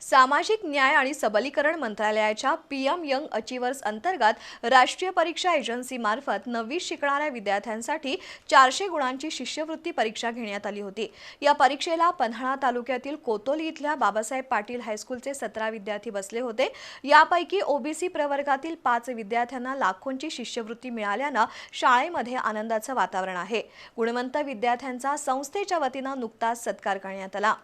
सामाजिक न्याय आणि सबलीकरण मंत्रालयाच्या पीएम यंग अचिव्हर्स अंतर्गत राष्ट्रीय परीक्षा एजन्सीमार्फत नववी शिकणाऱ्या विद्यार्थ्यांसाठी चारशे गुणांची शिष्यवृत्ती परीक्षा घेण्यात आली होती. या परीक्षेला पन्हाळा तालुक्यातील कोतोली इथल्या बाबासाहेब पाटील हायस्कूलचे सतरा विद्यार्थी बसले होते. यापैकी ओबीसी प्रवर्गातील पाच विद्यार्थ्यांना लाखोंची शिष्यवृत्ती मिळाल्यानं शाळेमध्ये आनंदाचं वातावरण आहे. गुणवंत विद्यार्थ्यांचा संस्थेच्या वतीनं नुकताच सत्कार करण्यात आला.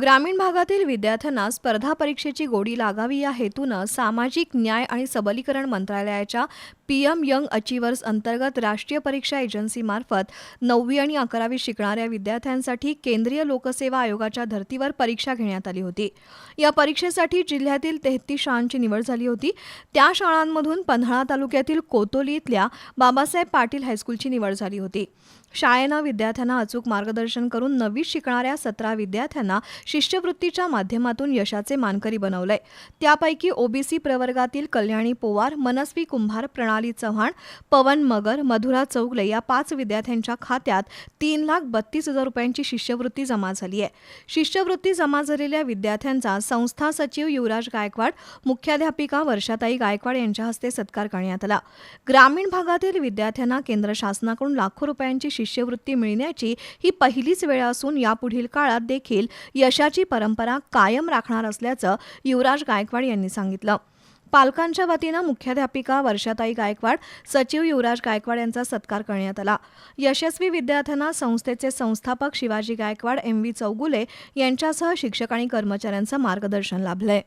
ग्रामीण भागातील विद्यार्थ्यांना स्पर्धा परीक्षेची गोडी लागावी या हेतूनं सामाजिक न्याय आणि सबलीकरण मंत्रालयाच्या पीएम यंग अचिव्हर्स अंतर्गत राष्ट्रीय परीक्षा एजन्सीमार्फत नववी आणि अकरावी शिकणाऱ्या विद्यार्थ्यांसाठी केंद्रीय लोकसेवा आयोगाच्या धर्तीवर परीक्षा घेण्यात आली होती. या परीक्षेसाठी जिल्ह्यातील तेहतीस शाळांची निवड झाली होती. त्या शाळांमधून पन्हाळा तालुक्यातील कोतोली इथल्या बाबासाहेब पाटील हायस्कूलची निवड झाली होती. शाळेनं विद्यार्थ्यांना अचूक मार्गदर्शन करून नववीत शिकणाऱ्या सतरा विद्यार्थ्यांना शिष्यवृत्तीच्या माध्यमातून यशाचे मानकरी बनवलंय. त्यापैकी ओबीसी प्रवर्गातील कल्याणी पोवार मनस्वी कुंभार प्रणाली चव्हाण पवन मगर मधुरा चौगले या पाच विद्यार्थ्यांच्या खात्यात तीन लाख बत्तीस हजार रुपयांची शिष्यवृत्ती जमा झाली आहे. शिष्यवृत्ती जमा झालेल्या विद्यार्थ्यांचा संस्था सचिव युवराज गायकवाड मुख्याध्यापिका वर्षाताई गायकवाड यांच्या हस्ते सत्कार करण्यात आला. ग्रामीण भागातील विद्यार्थ्यांना केंद्र शासनाकडून लाखो रुपयांची शिष्यवृत्ती मिळण्याची ही पहिलीच वेळ असून यापुढील काळात देखील यश अशाची परंपरा कायम राखणार असल्याचं युवराज गायकवाड यांनी सांगितलं. पालकांच्या वतीनं मुख्याध्यापिका वर्षाताई गायकवाड सचिव युवराज गायकवाड यांचा सत्कार करण्यात आला. यशस्वी विद्यार्थ्यांना संस्थेचे संस्थापक शिवाजी गायकवाड एम व्ही चौगुले यांच्यासह शिक्षक आणि कर्मचाऱ्यांचं मार्गदर्शन लाभलंय.